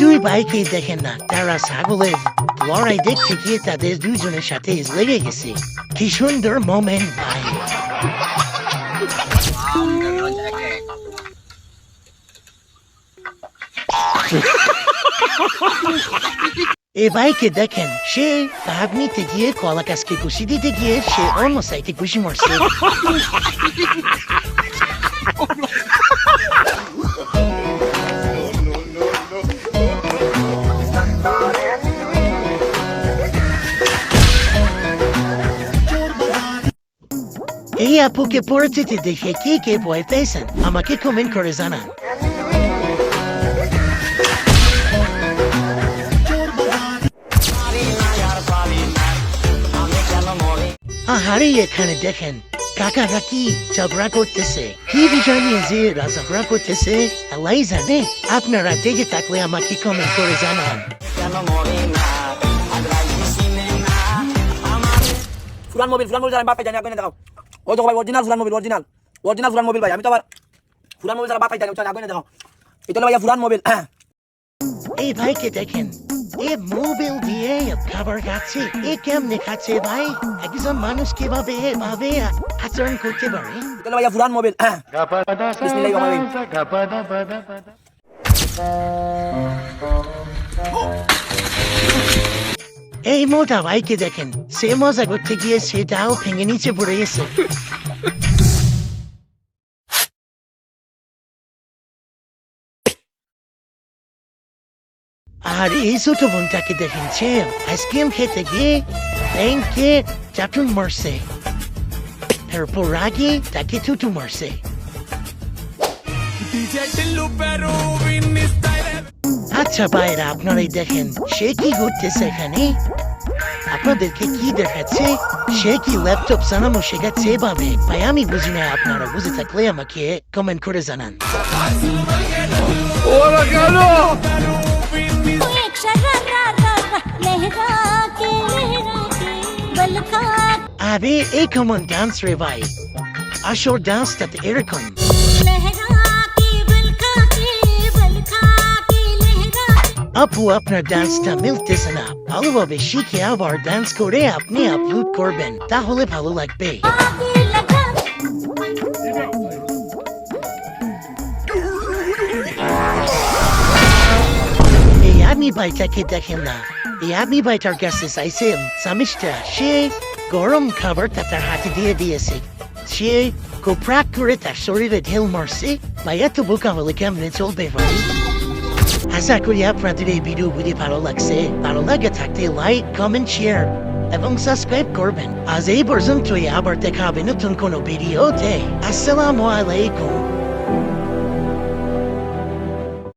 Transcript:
দুই ভাইকে দেখেন না, তারা ছাগলের লড়াই দেখতে গিয়ে তাদের দুজনের সাথে লেগে গেছে। কি সুন্দর মোমেন্ট ভাই। এ ভাইকে দেখেন, সে ভাগ নিতে গিয়ে কলা গাছকে ঘুষি দিতে গিয়ে সে অন্য সাইডে ঘুষি মরছে। এই আপুকে পরিচিতি দেখে কে কে ভয় পেয়েছেন? আমাকে কমেন্ট করে জানান। আহারে এখানে দেখেন কাকা কাকি ঝগড়া করতেছে? কি বিষয় নিয়ে যে ঝগড়া করতেছে? আল্লাহ জানে। আপনারা দেখে থাকলে আমাকে কমেন্ট করে জানান। ফুরান মোবিল ফুরান মোবিল যারা বাপাই জানি আপনি দেখাও ওই তো ভাই অরিজিনাল ফুরান মোবিল অরিজিনাল অরিজিনাল ফুরান মোবিল ভাই আমি তো আবার ফুরান মোবিল যারা বাপাই জানি আপনি দেখাও এটা হলো ভাইয়া ফুরান মোবিল এই ভাইকে দেখেন? এ মোবিল দিয়ে খাবার খাচ্ছে এ কেমনে খাচ্ছে ভাই? একজন মানুষ কীভাবে এভাবে আচরণ করতে পারে? এটা ভাইয়া ফুরান মোবিল বিসমিল্লাহির রহমানির রহিম। এই মোটা ভাইকে দেখেন, সে মজা করতে গিয়ে সেটাও ভেঙে নিচে পড়ে গেছে। আর এই ছোট বোনটাকে দেখেন, সে আইসক্রিম খেতে গিয়ে ব্যাংকে চাটুন মরছে। তারপর রাগে তাকে থুতু মারছে। আচ্ছা বাইরে আপনারাই দেখেন সে কি ঘুরতেছে এখানে? আপনাদেরকে কি দেখাচ্ছে? সে কি ল্যাপটপ জানানো শেখাচ্ছে এভাবে? ভাই আমি বুঝি না আপনারা বুঝে থাকলে আমাকে কমেন্ট করে জানান। ওরা আরে এই কমন ডান্স রে ভাই। আসর ডান্সটা এরকম। আপু আপনার ডান্সটা মিলতেছে না ভালোভাবে শিখে আবার ডান্স করে আপনি আপলোড করবেন তাহলে ভালো লাগবে এই আমি বাইটাকে দেখেন না এই আমি বাইটার কাছে চাইছেন সামিসটা সে গরম খাবারটা তার হাতে দিয়ে দিয়েছে সে কোপরাক করে তার শরীরে ঢেল মারছে বা এত বোকা হলে কেমনে চলবে ভাই আশা করি আপনাদের এই ভিডিওগুলি ভালো লাগছে ভালো লাগে থাকতে লাইক কমেন্ট শেয়ার এবং সাবস্ক্রাইব করবেন আজ এই পর্যন্তই আবার দেখা হবে নতুন কোনো ভিডিওতে আসসালামু আলাইকুম